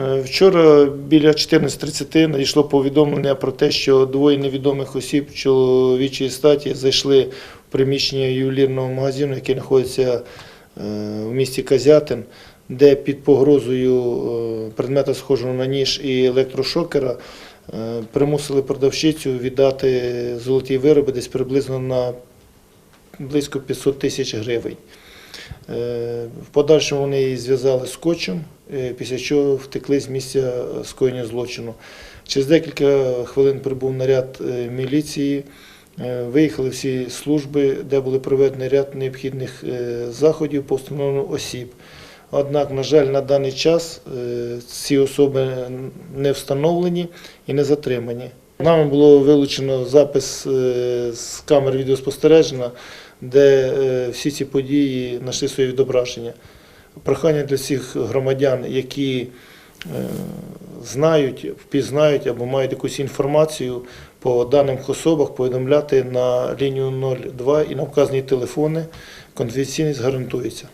Е, Вчора біля 14.30 надійшло повідомлення про те, що двоє невідомих осіб чоловічої статі зайшли в приміщення ювелірного магазину, який знаходиться е, в місті Казятин, де під погрозою е, предмета схожого на ніж і електрошокера примусили продавщицю віддати золоті вироби десь приблизно на близько 500 тисяч гривень. Е, В подальшому вони її зв'язали скотчем, е, після чого втекли з місця скоєння злочину. Через декілька хвилин прибув наряд е, міліції. Е, Виїхали всі служби, де були проведені ряд необхідних е, заходів по встановленню осіб. Однак, на жаль, на даний час е, ці особи не встановлені і не затримані. Нами було вилучено запис е, з камер відеоспостереження, де е, всі ці події знайшли своє відображення. Прохання для всіх громадян, які е, знають, впізнають або мають якусь інформацію по даним особах, повідомляти на лінію 02 і на вказані телефони. Конфіденційність гарантується.